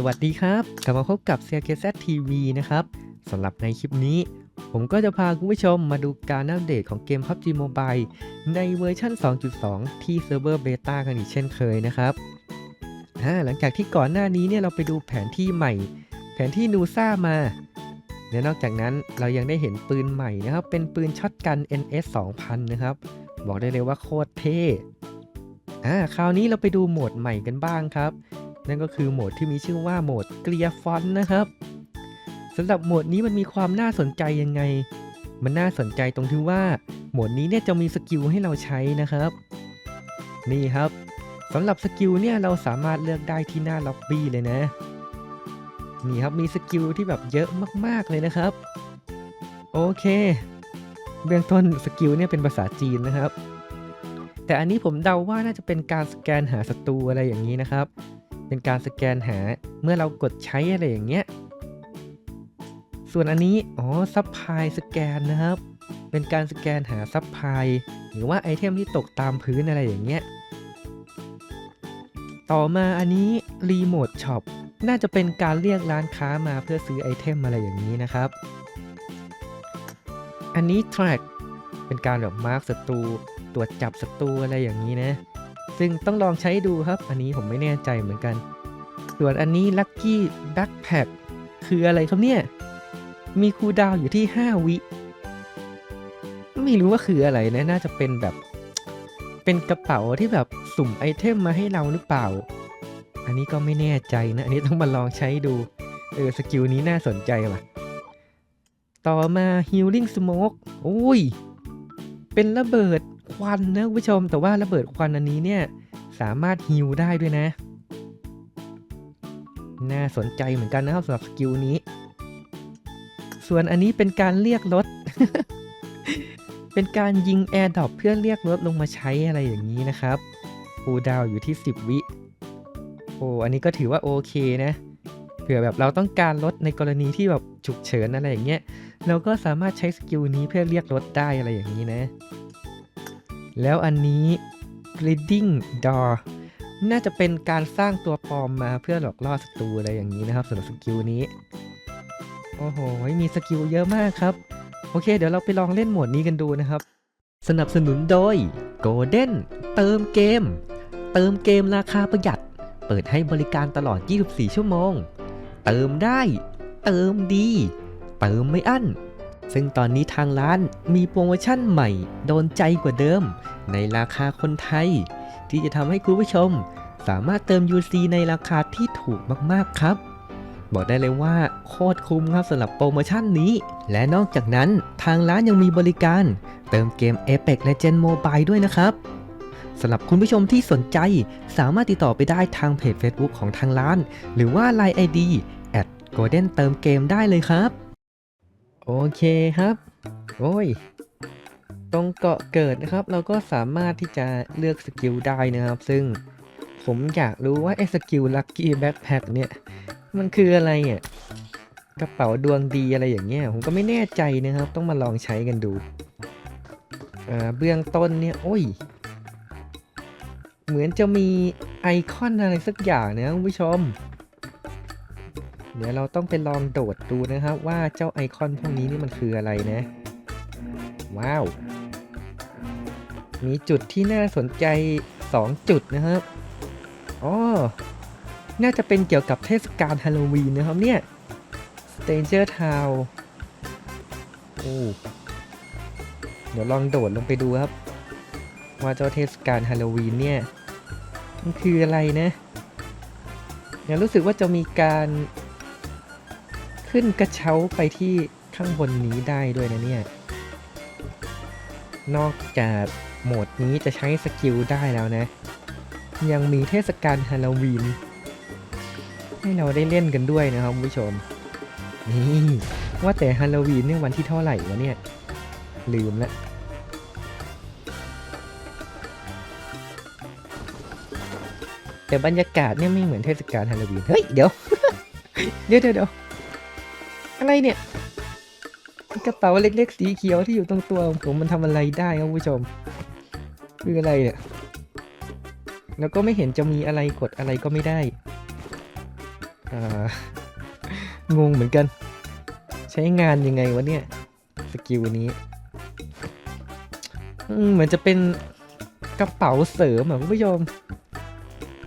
สวัสดีครับ กลับมาพบกับ c ซ z TV นะครับสำหรับในคลิปนี้ ผมก็จะพาคุณผู้ชมมาดูการอัปเดตของเกม PUBG Mobile ในเวอร์ชัน2.2 ที่เซิร์ฟเวอร์เบต้ากันอีกเช่นเคยนะครับหลังจากที่ก่อนหน้านี้เนี่ยเราไปดูแผนที่ใหม่ แผนที่นูซ่ามาและนอกจากนั้นเรายังได้เห็นปืนใหม่นะครับ เป็นปืนช็อตกัน NS 2000 นะครับ บอกได้เลยว่าโคตรเท่อ่าคราวนี้เราไปดูโหมดใหม่กันบ้างครับ นั่นก็คือโหมดที่มีชื่อว่าโหมดเกลียฟอนต์นะครับสำหรับโหมดนี้มันมีความน่าสนใจยังไง มันน่าสนใจตรงที่ว่าโหมดนี้เนี่ยจะมีสกิลให้เราใช้นะครับ นี่ครับสำหรับสกิลเนี่ยเราสามารถเลือกได้ที่หน้าล็อบบี้เลยนะนี่ครับมีสกิลที่แบบเยอะมากๆเลยนะครับ โอเค เบื้องต้นสกิลเนี่ยเป็นภาษาจีนนะครับ แต่อันนี้ผมเดาว่าน่าจะเป็นการสแกนหาศัตรูอะไรอย่างนี้นะครับ เป็นการสแกนหาเมื่อเรากดใช้อะไรอย่างเงี้ย ส่วนอันนี้ อ๋อซับพลายสแกนนะครับ เป็นการสแกนหาซับพลายหรือว่าไอเทมที่ตกตามพื้นอะไรอย่างเงี้ย ต่อมาอันนี้รีโมทช็อปน่าจะเป็นการเรียกร้านค้ามาเพื่อซื้อไอเทมอะไรอย่างนี้นะครับ อันนี้ track เป็นการแบบมาร์กศัตรูตรวจจับศัตรูอะไรอย่างนี้นะ ซึ่งต้องลองใช้ดูครับ อันนี้ผมไม่แน่ใจเหมือนกัน ส่วนอันนี้ Lucky Backpack คืออะไรครับเนี่ย มีคูดาวอยู่ที่ 5 วิ ไม่รู้ว่าคืออะไรนะ น่าจะเป็นแบบ เป็นกระเป๋าที่แบบสุ่มไอเทมมาให้เราหรือเปล่า อันนี้ก็ไม่แน่ใจนะ อันนี้ต้องมาลองใช้ดู เออ สกิลนี้น่าสนใจว่ะ ต่อมา Healing Smoke โอ้ย เป็นระเบิด ควันนะคุณผู้ชม แต่ว่าระเบิดควันอันนี้เนี่ยสามารถฮิวได้ด้วยนะ น่าสนใจเหมือนกันนะครับสำหรับสกิลนี้ ส่วนอันนี้เป็นการเรียกรถ เป็นการยิงแอร์ดรอปเพื่อเรียกรถลงมาใช้อะไรอย่างนี้นะครับฟูดาวอยู่ที่ 10 วิโอ้อันนี้ก็ถือว่าโอเคนะเผื่อแบบเราต้องการรถในกรณีที่แบบฉุกเฉินอะไรอย่างเงี้ยเราก็สามารถใช้สกิลนี้เพื่อเรียกรถได้อะไรอย่างนี้นะ แล้วอันนี้ Grading Door น่าจะเป็นการสร้างตัวปลอมมาเพื่อหลอกล่อศัตรูอะไรอย่างนี้นะครับสำหรับสกิลนี้ โอ้โห มีสกิลเยอะมากครับ โอเค เดี๋ยวเราไปลองเล่นโหมดนี้กันดูนะครับ สนับสนุนโดย Golden เติมเกม เติมเกมราคาประหยัด เปิดให้บริการตลอด 24 ชั่วโมง เติมได้ เติมดี เติมไม่อั้น ซึ่งตอนนี้ทางร้านมีโปรโมชั่นใหม่โดนใจกว่าเดิม ในราคาคนไทย ที่จะทำให้คุณผู้ชม สามารถเติม UC ในราคาที่ถูกมากๆครับ บอกได้เลยว่าโคตรคุ้มครับสำหรับโปรโมชั่นนี้ และนอกจากนั้นทางร้านยังมีบริการ เติมเกม Apex Legend Mobile ด้วยนะครับสำหรับคุณผู้ชมที่สนใจสามารถติดต่อไปได้ทางเพจ Facebook ของทางร้าน หรือว่า Line ID golden เติมเกมได้เลยครับ โอเคครับ โอ้ย ตรงเกาะเกิดนะครับ เราก็สามารถที่จะเลือกสกิลได้นะครับ ซึ่งผมอยากรู้ว่าไอ้สกิลลั c กี้แบ็คแพคเนี่ย มันคืออะไรอะกระเป๋าดวงดีอะไรอย่างเงี้ย ผมก็ไม่แน่ใจนะครับ ต้องมาลองใช้กันดูอ่าเบื้องต้นเนี่ย โอ้ย เหมือนจะมีไอคอนอะไรสักอย่างนะคุณผู้ชม เดี๋ยวเราต้องไปลองโดดดูนะครับ ว่าเจ้าไอคอนพวกนี้นี่มันคืออะไรนะ ว้าว มีจุดที่น่าสนใจ 2 จุดนะครับอ๋อน่าจะเป็นเกี่ยวกับเทศกาลฮาโลวีนนะครับเนี่ย Stranger Town โอ้เดี๋ยวลองโดดลงไปดูครับ ว่าเจ้าเทศกาลฮาโลวีนเนี่ย มันคืออะไรนะเนี่ยรู้สึกว่าจะมีการ ขึ้นกระเช้าไปที่ข้างบนนี้ได้ด้วยนะเนี่ย นอกจากโหมดนี้จะใช้สกิลได้แล้วนะ ยังมีเทศกาลฮาโลวีน ให้เราได้เล่นกันด้วยนะครับผู้ชม นี่ว่าแต่ฮาโลวีนเนี่ยวันที่เท่าไหร่วะเนี่ย ลืมละแต่บรรยากาศเนี่ยไม่เหมือนเทศกาลฮาโลวีน เฮ้ย เดี๋ยว เดี๋ยวเดี๋ยว อะไรเนี่ย กระเป๋าเล็กๆสีเขียวที่อยู่ตรงตัวของผมมันทำอะไรได้ครับคุณผู้ชม คืออะไรเนี่ย แล้วก็ไม่เห็นจะมีอะไรกดอะไรก็ไม่ได้อ่างงเหมือนกัน ใช้งานยังไงวะเนี่ย สกิลนี้เหมือนจะเป็นกระเป๋าเสริมอะคุณผู้ชม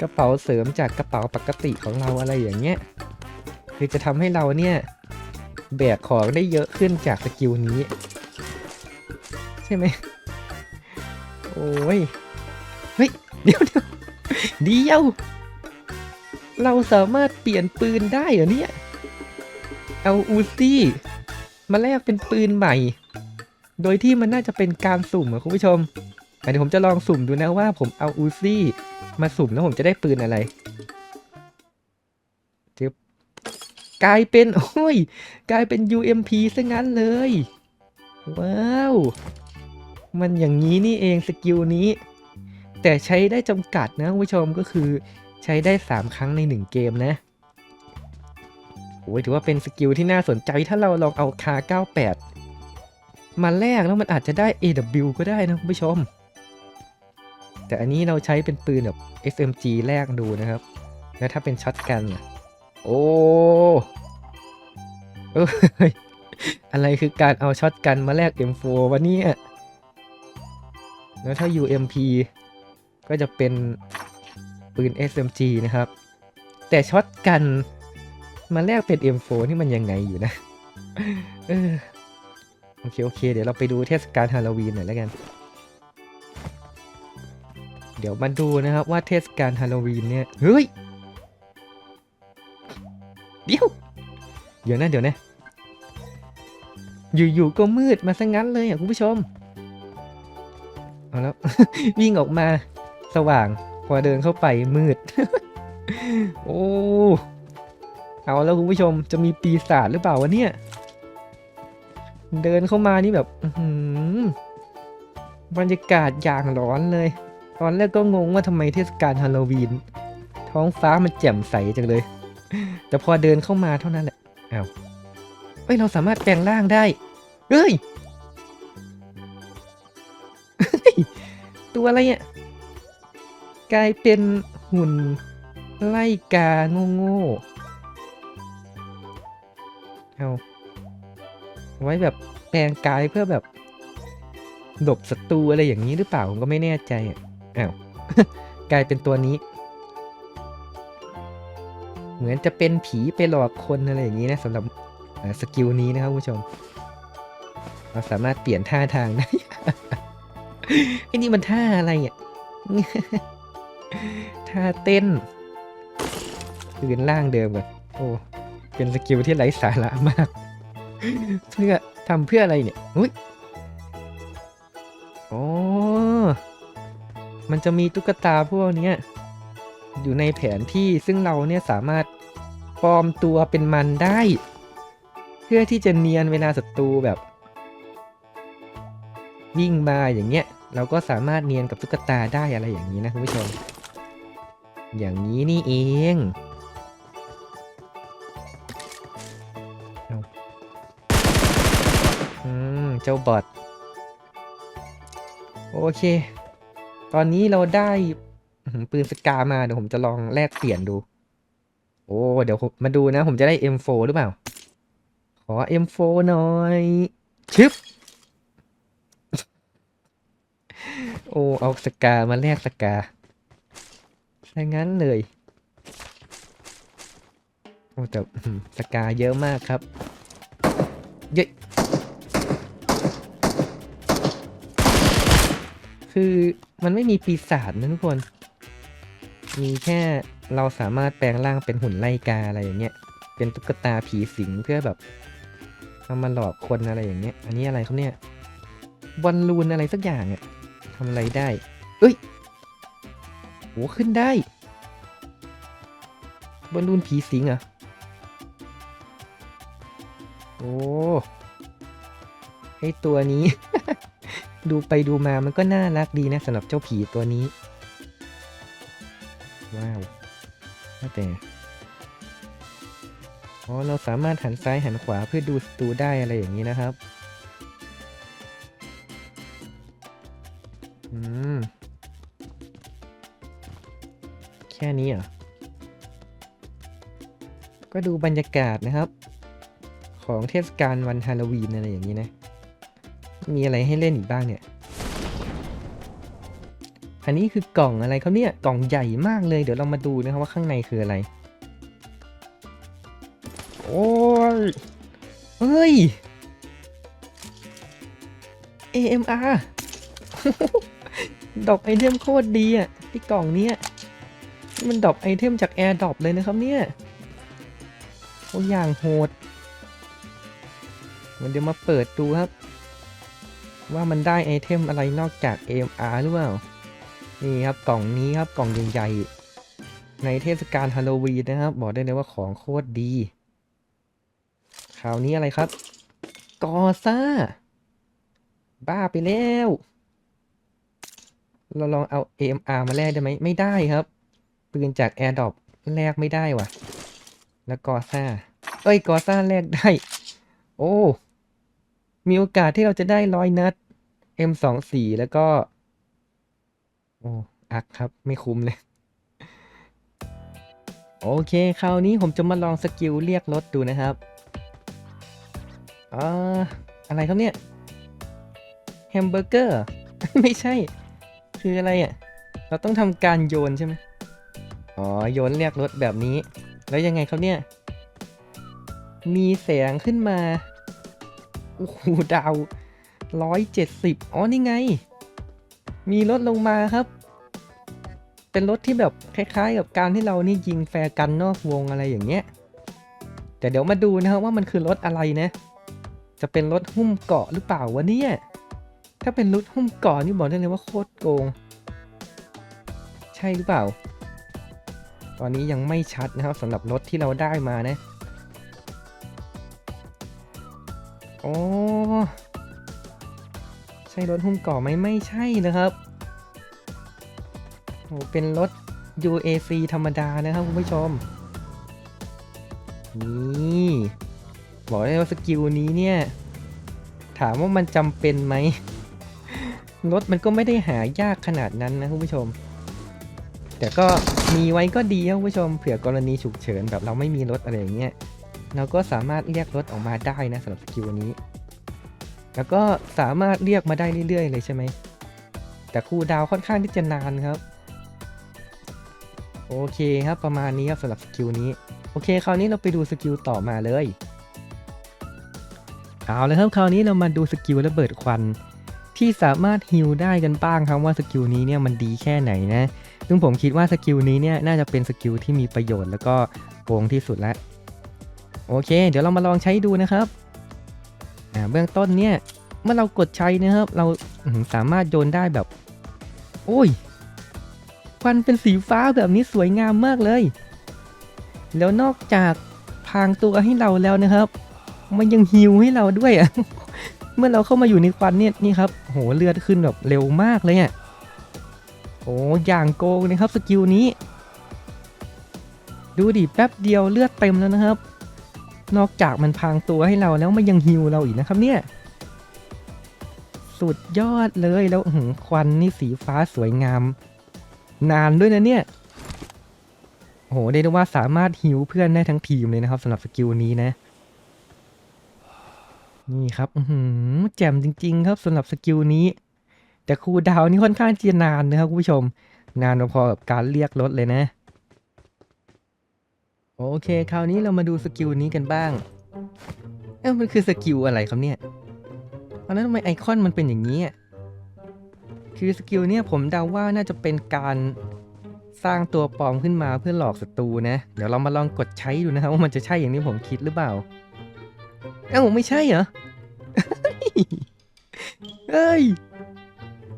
กระเป๋าเสริมจากกระเป๋าปกติของเราอะไรอย่างเงี้ย คือจะทำให้เราเนี่ย แบกของได้เยอะขึ้นจากสกิลนี้ ใช่ไหมโอ้ย เฮ้ย เดี๋ยวเดี๋ยวเดียว เราสามารถเปลี่ยนปืนได้เหรอเนี่ย เอาอูซี่มาแลกเป็นปืนใหม่ โดยที่มันน่าจะเป็นการสุ่มอะคุณผู้ชมเดี๋ยวผมจะลองสุ่มดูนะว่าผมเอาอูซี่มาสุ่มแล้วผมจะได้ปืนอะไร กลายเป็น โอ้ย กลายเป็น UMP ซะงั้นเลย ว้าว มันอย่างนี้นี่เองสกิลนี้ แต่ใช้ได้จำกัดนะคุณผู้ชมก็คือใช้ได้ 3 ครั้งใน 1 เกมนะโอ้ยถือว่าเป็นสกิลที่น่าสนใจถ้าเราลองเอาคา98 มาแลกแล้วมันอาจจะได้ AW ก็ได้นะคุณผู้ชม แต่อันนี้เราใช้เป็นปืนแบบ SMG แลกดูนะครับ แล้วถ้าเป็นช็อตกันล่ะ โอ้เอ้ยอะไรคือการเอาช็อตกันมาแลก M4 วะเนี่ย แล้วถ้า UMP ก็จะเป็นปืน SMG นะครับ แต่ช็อตกันมาแลกเป็น M4 นี่มันยังไงอยู่นะโอเค โอเค เดี๋ยวเราไปดูเทศกาลฮาโลวีนหน่อยแล้วกัน เดี๋ยวมาดูนะครับว่าเทศกาลฮาโลวีนเนี่ย เฮ้ย เดี๋ยว เดี๋ยวนะเดี๋ยวนะ อยู่ๆก็มืดมาซะงั้นเลยอะคุณผู้ชม เอาแล้ว วิ่งออกมาสว่าง พอเดินเข้าไปมืด โอ้ เอาแล้วคุณผู้ชมจะมีปีศาจหรือเปล่าวะเนี่ย เดินเข้ามานี่แบบบรรยากาศอย่างร้อนเลย ตอนแรกก็งงว่าทำไมเทศกาลฮาโลวีน ท้องฟ้ามันแจ่มใสจังเลย แต่พอเดินเข้ามาเท่านั้นแหละอ้าวเอ้ยเราสามารถแปลงร่างได้เฮ้ยตัวอะไรเนี่ยกลายเป็นหุ่นไล่กาโง่โง่ๆเอาไว้แบบแปลงกายเพื่อแบบหลบศัตรูอะไรอย่างนี้หรือเปล่าผมก็ไม่แน่ใจอ้าวกลายเป็นตัวนี้ เหมือนจะเป็นผีไปหลอกคนอะไรอย่างนี้นะสำหรับสกิลนี้นะครับคุณผู้ชม เราสามารถเปลี่ยนท่าทางได้ไอ้นี่มันท่าอะไรอะท่าเต้นคืนล่างเดิมก่อนโอ้ เป็นสกิลที่ไร้สาระมาก เพื่อทำเพื่ออะไรเนี่ยอุ้ยอ๋อมันจะมีตุ๊กตาพวกนี้ อยู่ในแผนที่ซึ่งเราเนี่ยสามารถปลอมตัวเป็นมันได้ เพื่อที่จะเนียนเวลาศัตรูแบบ วิ่งมาอย่างเงี้ย เราก็สามารถเนียนกับตุ๊กตาได้อะไรอย่างนี้นะคุณผู้ชม อย่างนี้นี่เองเอืมเจ้าบอทโอเค ตอนนี้เราได้ ปืนสกามา เดี๋ยวผมจะลองแลกเปลี่ยนดู โอ้ เดี๋ยวมาดูนะ ผมจะได้ M4 หรือเปล่า ขอ M4 หน่อย ชึบ โอ้ เอาสกามาแลกสกาซะงั้นเลย โอ้แต่สกาเยอะมากครับ เยอะคือมันไม่มีปีศาจนะทุกคน มีแค่เราสามารถแปลงร่างเป็นหุ่นไล่กาอะไรอย่างเงี้ย เป็นตุ๊กตาผีสิงเพื่อแบบเอามาหลอกคนอะไรอย่างเงี้ย อันนี้อะไรครับเนี่ยบอลลูนอะไรสักอย่างอะทำอะไรได้ เอ้ยโหขึ้นได้บอลลูนผีสิงเหรอโอ้ไอตัวนี้ ดูไปดูมามันก็น่ารักดีนะสำหรับเจ้าผีตัวนี้ ว้าวว่าแต่อ๋อเราสามารถหันซ้ายหันขวาเพื่อดูศัตรูได้อะไรอย่างนี้นะครับ อืม แค่นี้อะก็ดูบรรยากาศนะครับ ของเทศกาลวันฮาโลวีนอะไรอย่างนี้นะ มีอะไรให้เล่นอีกบ้างเนี่ย อันนี้คือกล่องอะไรครับเนี่ย กล่องใหญ่มากเลย เดี๋ยวเรามาดูนะครับว่าข้างในคืออะไร โอ้ยเฮ้ย AMR ดอปไอเทมโคตรดีอะที่กล่องเนี้ยมันดอปไอเทมจากแอร์ดรอปเลยนะครับเนี่ยโอ้อย่างโหด มันเดี๋ยวมาเปิดดูครับ ว่ามันได้ไอเทมอะไรนอกจาก AMR หรือเปล่า นี่ครับกล่องนี้ครับกล่องใหญ่ๆในเทศกาลฮาโลวีนนะครับ บอกได้เลยว่าของโคตรดีคราวนี้อะไรครับกอซ่า บ้าไปแล้ว เราลองเอา AMR มาแลกได้ไหมไม่ได้ครับ ปืนจาก Air d r o p แลกไม่ได้ว่ะ แล้วกอซ่า เอ้ยกอซ่าแลกได้ โอ้ มีโอกาสที่เราจะได้ร้อยนัด M24 แล้วก็ โอ้อักครับไม่คุ้มเลย โอเค คราวนี้ผมจะมาลองสกิลเรียกรถดูนะครับอ่าอะไรครับเนี่ยแฮมเบอร์เกอร์ ไม่ใช่ คืออะไรอะ เราต้องทำการโยนใช่ไหมอ๋อ โยนเรียกรถแบบนี้ แล้วยังไงครับเนี่ย มีแสงขึ้นมา โอ้โหดาวร้อยเจ็ดสิบอ๋อ นี่ไง มีรถลงมาครับ เป็นรถที่แบบคล้ายๆ กับการที่เรานี่ยิงแฟร์กันนอกวงอะไรอย่างเงี้ย แต่เดี๋ยวมาดูนะครับว่ามันคือรถอะไรนะ จะเป็นรถหุ้มเกาะหรือเปล่าวะเนี่ย ถ้าเป็นรถหุ้มเกาะนี่บอกได้เลยว่าโคตรโกง ใช่หรือเปล่า ตอนนี้ยังไม่ชัดนะครับสำหรับรถที่เราได้มานะ โอ้ ช่รถหุ้มเกาะไหมไม่ใช่นะครับโอ้เป็นรถ UAC ธรรมดานะครับคุณผู้ชม นี่ บอกได้ว่าสกิลนี้เนี่ย ถามว่ามันจำเป็นไหม รถมันก็ไม่ได้หายากขนาดนั้นนะคุณผู้ชม แต่ก็มีไว้ก็ดีครับคุณผู้ชม เผื่อกรณีฉุกเฉินแบบเราไม่มีรถอะไรอย่างเงี้ย เราก็สามารถเรียกรถออกมาได้นะสำหรับสกิลนี้ แล้วก็สามารถเรียกมาได้เรื่อยๆ เลยใช่ไหม แต่คูลดาวค่อนข้างที่จะนานครับ โอเคครับประมาณนี้ครับสำหรับสกิลนี้ โอเคคราวนี้เราไปดูสกิลต่อมาเลย เอาเลยครับคราวนี้เรามาดูสกิลระเบิดควัน ที่สามารถฮิลได้กันบ้างครับว่าสกิลนี้เนี่ยมันดีแค่ไหนนะ ซึ่งผมคิดว่าสกิลนี้เนี่ยน่าจะเป็นสกิลที่มีประโยชน์แล้วก็โกงที่สุดแล้ว โอเค เดี๋ยวเรามาลองใช้ดูนะครับ อ่าเบื้องต้นเนี่ยเมื่อเรากดใช้นะครับ เราสามารถโยนได้แบบ โอ้ยควันเป็นสีฟ้าแบบนี้สวยงามมากเลย แล้วนอกจากพางตัวให้เราแล้วนะครับ มันยังฮิวให้เราด้วยอะเมื่อเราเข้ามาอยู่ในควันเนี่ยนี่ครับโหเลือดขึ้นแบบเร็วมากเลยอะโอ้อย่างโกงนะครับสกิลนี้ ดูดิแป๊บเดียวเลือดเต็มแล้วนะครับ นอกจากมันพรางตัวให้เราแล้วมันยังฮิวเราอีกนะครับเนี่ย สุดยอดเลยแล้วหืควันนี่สีฟ้าสวยงาม นานด้วยนะเนี่ยโอ้โหได้ได้ว่าสามารถฮิวเพื่อนได้ทั้งทีมเลยนะครับสำหรับสกิลนี้นะ นี่ครับอือหือแจ่มจริง ๆ ครับสำหรับสกิลนี้ แต่คูดาวนี่ค่อนข้างจะนานนะครับคุณผู้ชม นานพอกับการเรียกรถเลยนะ โอเคคราวนี้เรามาดูสกิลนี้กันบ้าง เอ้ามันคือสกิลอะไรครับเนี่ยตอนนั้นทำไมไอคอนมันเป็นอย่างนี้คือสกิลเนี่ยผมเดาว่าน่าจะเป็นการสร้างตัวปลอมขึ้นมาเพื่อหลอกศัตรูนะ เดี๋ยวเรามาลองกดใช้ดูนะครับว่ามันจะใช่อย่างที่ผมคิดหรือเปล่า เอ้าไม่ใช่เหรอเฮ้ย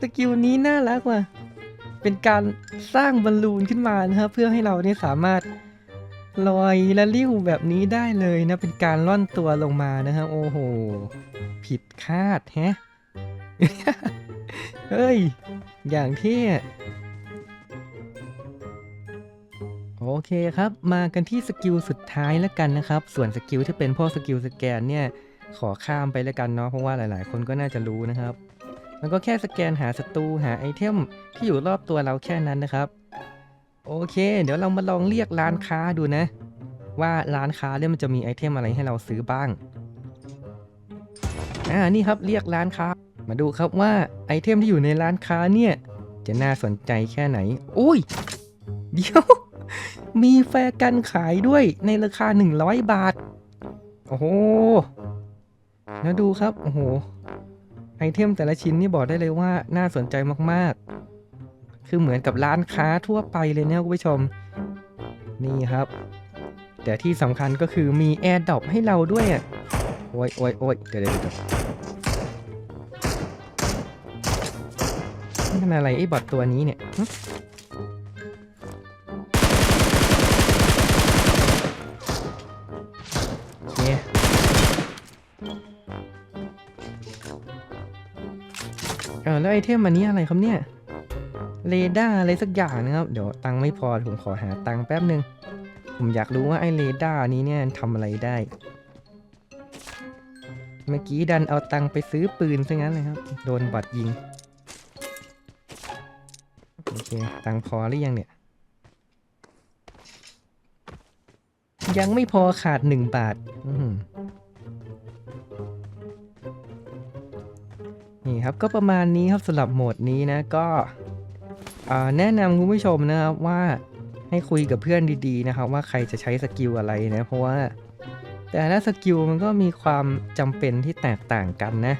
สกิลนี้น่ารักว่ะ เป็นการสร้างบอลลูนขึ้นมานะครับเพื่อให้เราเนี่ยสามารถ ลอยและลิ้วแบบนี้ได้เลยนะ เป็นการล่อนตัวลงมานะครับโอ้โห ผิดคาดแฮะ เฮ้ย อย่างเท่โอเคครับ มากันที่สกิลสุดท้ายแล้วกันนะครับ ส่วนสกิลที่เป็นพวกสกิลสแกนเนี่ย ขอข้ามไปแล้วกันเนาะ เพราะว่าหลายๆ คนก็น่าจะรู้นะครับ มันก็แค่สแกนหาศัตรูหาไอเทมที่อยู่รอบตัวเราแค่นั้นนะครับ โอเค เดี๋ยวเรามาลองเรียกร้านค้าดูนะ ว่าร้านค้าเนี่ยมันจะมีไอเทมอะไรให้เราซื้อบ้าง อ่า นี่ครับเรียกร้านค้า มาดูครับว่าไอเทมที่อยู่ในร้านค้าเนี่ย จะน่าสนใจแค่ไหน อุ้ย เดี๋ยว มีแฟร์กันขายด้วยในราคา 100 บาท โอ้โหแล้วดูครับ โอ้โห ไอเทมแต่ละชิ้นนี่บอกได้เลยว่าน่าสนใจมากๆ คือเหมือนกับร้านค้าทั่วไปเลยเนี่ยคุณผู้ชม นี่ครับ แต่ที่สำคัญก็คือมีแอร์ดรอปให้เราด้วยอะโอ้ยโอ้ยโอ้ยเดี๋ยวเดี๋ยวเดี๋ยวนี่มันอะไรไอ้บอทตัวนี้เนี่ยเออแล้วไอเทมอันนี้อะไรครับเนี่ย เรดาร์อะไรสักอย่างนะครับ เดี๋ยวตังไม่พอผมขอหาตังแป๊บหนึ่งผมอยากรู้ว่าไอเรดาร์นี้เนี่ยทำอะไรได้ เมื่อกี้ดันเอาตังไปซื้อปืนซะงั้นเลยครับ โดนบอดยิง โอเค ตังพอหรือยังเนี่ย ยังไม่พอขาดหนึ่งบาทนี่ครับก็ประมาณนี้ครับสำหรับโหมดนี้นะก็ แนะนำคุณผู้ชมนะครับว่าให้คุยกับเพื่อนดีๆนะครับ ว่าใครจะใช้สกิลอะไรนะเพราะว่า แต่ละสกิลมันก็มีความจำเป็นที่แตกต่างกันนะ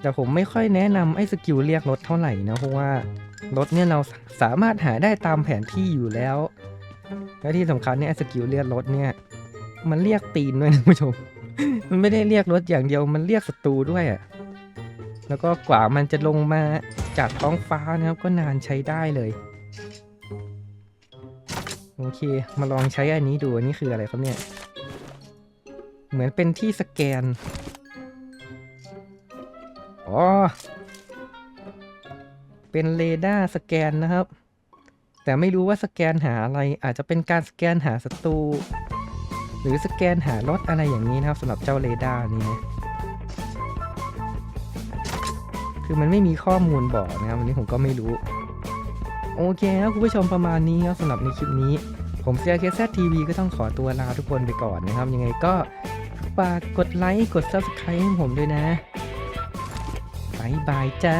แต่ผมไม่ค่อยแนะนำไอ้สกิลเรียกรถเท่าไหร่นะเพราะว่ารถเนี่ยเราสามารถหาได้ตามแผนที่อยู่แล้ว และที่สำคัญเนี่ยสกิลเรียกรถเนี่ย มันเรียกตีนด้วยนะคุณผู้ชม มันไม่ได้เรียกรถอย่างเดียวมันเรียกศัตรูด้วยอะ่ะ แล้วก็กว่ามันจะลงมาจากท้องฟ้านะครับก็นานใช้ได้เลย โอเค มาลองใช้อันนี้ดูอันนี้คืออะไรครับเนี่ย เหมือนเป็นที่สแกน อ๋อ เป็นเรดาร์สแกนนะครับ แต่ไม่รู้ว่าสแกนหาอะไรอาจจะเป็นการสแกนหาศัตรูหรือสแกนหารถอะไรอย่างนี้นะครับสำหรับเจ้าเรดาร์นี้นะ คือมันไม่มีข้อมูลบอกนะครับวันนี้ผมก็ไม่รู้ โอเคครับคุณผู้ชมประมาณนี้ครับสำหรับในคลิปนี้ ผมเซียเคสทีวีก็ต้องขอตัวลาทุกคนไปก่อนนะครับ ยังไงก็ฝากกดไลค์กด Subscribe ให้ผมด้วยนะบายบายจ้า